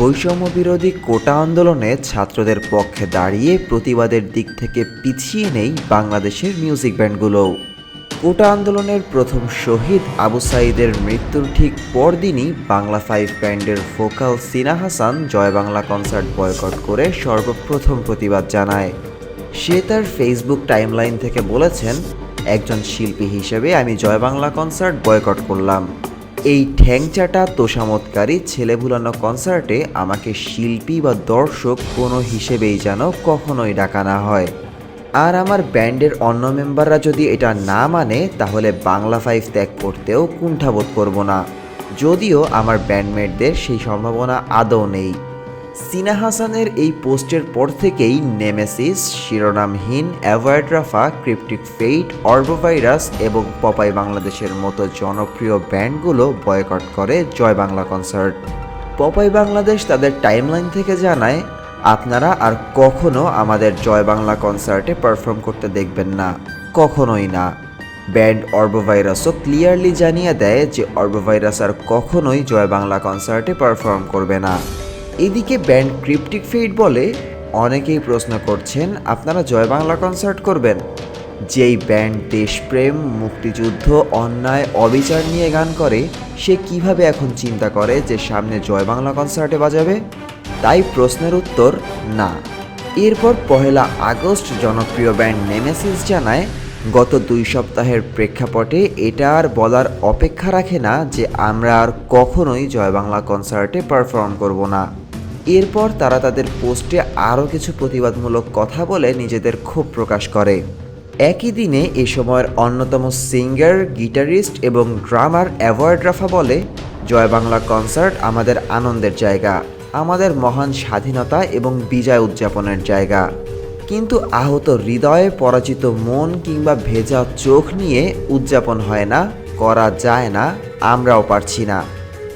বৈষম্য বিরোধী কোটা আন্দোলনে ছাত্রদের পক্ষে দাঁড়িয়ে প্রতিবাদের দিক থেকে পিছিয়ে নেই বাংলাদেশের মিউজিক ব্যান্ডগুলোও কোটা আন্দোলনের প্রথম শহীদ আবু সাইদের মৃত্যুর ঠিক পরদিনই বাংলা ফাইভ ব্যান্ডের vocal Sina Hasan Joy Bangla concert boycott করে সর্বপ্রথম প্রতিবাদ জানায়। সে তার ফেসবুক টাইমলাইন থেকে বলেছেন, একজন শিল্পী হিসেবে আমি জয় বাংলা কনসার্ট বয়কট করলাম। এই ঠ্যাংচাটা তোষামতকারী ছেলে ভুলানো কনসার্টে আমাকে শিল্পী বা দর্শক কোনো হিসেবেই যেন কখনোই ডাকা না হয়। আর আমার ব্যান্ডের অন্য মেম্বাররা যদি এটা না মানে তাহলে বাংলা ফাইভ ত্যাগ করতেও কুণ্ঠাবোধ করব না। যদিও আমার ব্যান্ডমেটদের সেই সম্ভাবনা আদৌ নেই। সিনা হাসানের এই পোস্টের পর থেকেই Nemesis, Shironamhin, avoid Rafa, cryptic fate, arbovirus এবং পপাই বাংলাদেশের মতো জনপ্রিয় ব্যান্ডগুলো বয়কট করে জয় বাংলা কনসার্ট। পপাই বাংলাদেশ তাদের টাইমলাইন থেকে জানায়, আপনারা আর কখনো আমাদের জয় বাংলা কনসার্টে পারফর্ম করতে দেখবেন না, কখনোই না। ব্যান্ড অর্বোভাইরাসও ক্লিয়ারলি জানিয়ে দেয় যে অর্বোভাইরাস আর কখনোই জয় বাংলা কনসার্টে পারফর্ম করবে না। এদিকে ব্যান্ড ক্রিপ্টিক ফেইট বলে অনেকেই প্রশ্ন করছেন, আপনারা জয় বাংলা কনসার্ট করবেন? যেই ব্যান্ড দেশপ্রেম, মুক্তিযুদ্ধ, অন্যায়, অবিচার নিয়ে গান করে, সে কীভাবে এখন চিন্তা করে যে সামনে জয় বাংলা কনসার্টে বাজাবে? তাই প্রশ্নের উত্তর, না। এরপর পহেলা আগস্ট জনপ্রিয় ব্যান্ড নেমেসিস জানায়, গত দুই সপ্তাহের প্রেক্ষাপটে এটা আর বলার অপেক্ষা রাখে না যে আমরা আর কখনোই জয় বাংলা কনসার্টে পারফর্ম করব না। এরপর তারা তাদের পোস্টে আরও কিছু প্রতিবাদমূলক কথা বলে নিজেদের ক্ষোভ প্রকাশ করে। একই দিনে এ সময়ের অন্যতম সিঙ্গার, গিটারিস্ট এবং ড্রামার অ্যাভয়েড রাফা বলে, জয় বাংলা কনসার্ট আমাদের আনন্দের জায়গা, আমাদের মহান স্বাধীনতা এবং বিজয় উদযাপনের জায়গা। কিন্তু আহত হৃদয়ে পরাজিত মন কিংবা ভেজা চোখ নিয়ে উদযাপন হয় না, করা যায় না, আমরাও পারছি না।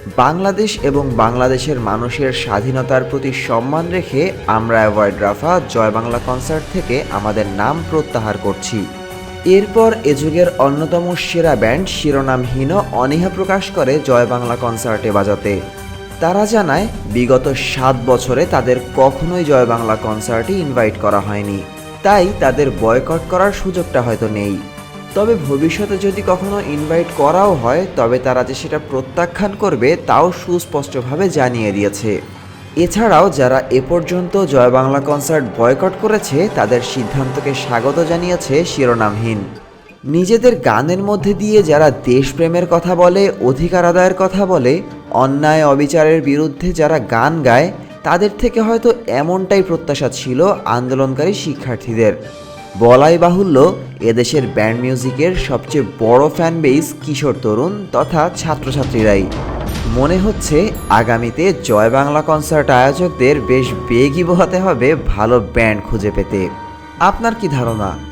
বাংলাদেশ এবং বাংলাদেশের মানুষের স্বাধীনতার প্রতি সম্মান রেখে আমরা অ্যাভয়েড রাফা জয় বাংলা কনসার্ট থেকে আমাদের নাম প্রত্যাহার করছি। এরপর এ যুগের অন্যতম সেরা ব্যান্ড শিরোনামহীন অনীহা প্রকাশ করে জয় বাংলা কনসার্টে বাজাতে। তারা জানায়, বিগত সাত বছরে তাদের কখনোই জয় বাংলা কনসার্টে ইনভাইট করা হয়নি। তাই তাদের বয়কট করার সুযোগটা হয়তো নেই। তবে ভবিষ্যতে যদি কখনো ইনভাইট করাও হয়, তবে তারা যে সেটা প্রত্যাখ্যান করবে তাও সুস্পষ্টভাবে জানিয়ে দিয়েছে। এছাড়াও যারা এ পর্যন্ত জয় বাংলা কনসার্ট বয়কট করেছে, তাদের সিদ্ধান্তকে স্বাগত জানিয়েছে শিরোনামহীন। নিজেদের গানের মধ্যে দিয়ে যারা দেশপ্রেমের কথা বলে, অধিকার আদায়ের কথা বলে, অন্যায় অবিচারের বিরুদ্ধে যারা গান গায়, তাদের থেকে হয়তো এমনটাই প্রত্যাশা ছিল আন্দোলনকারী শিক্ষার্থীদের। বলাই বাহুল্য এদেশের ব্যান্ড মিউজিকের সবচেয়ে বড় ফ্যান বেস কিশোর তরুণ তথা ছাত্রছাত্রীরাই। মনে হচ্ছে আগামীতে জয় বাংলা কনসার্ট আয়োজকদের বেশ বেগই বহাতে হবে ভালো ব্যান্ড খুঁজে পেতে। আপনার কি ধারণা?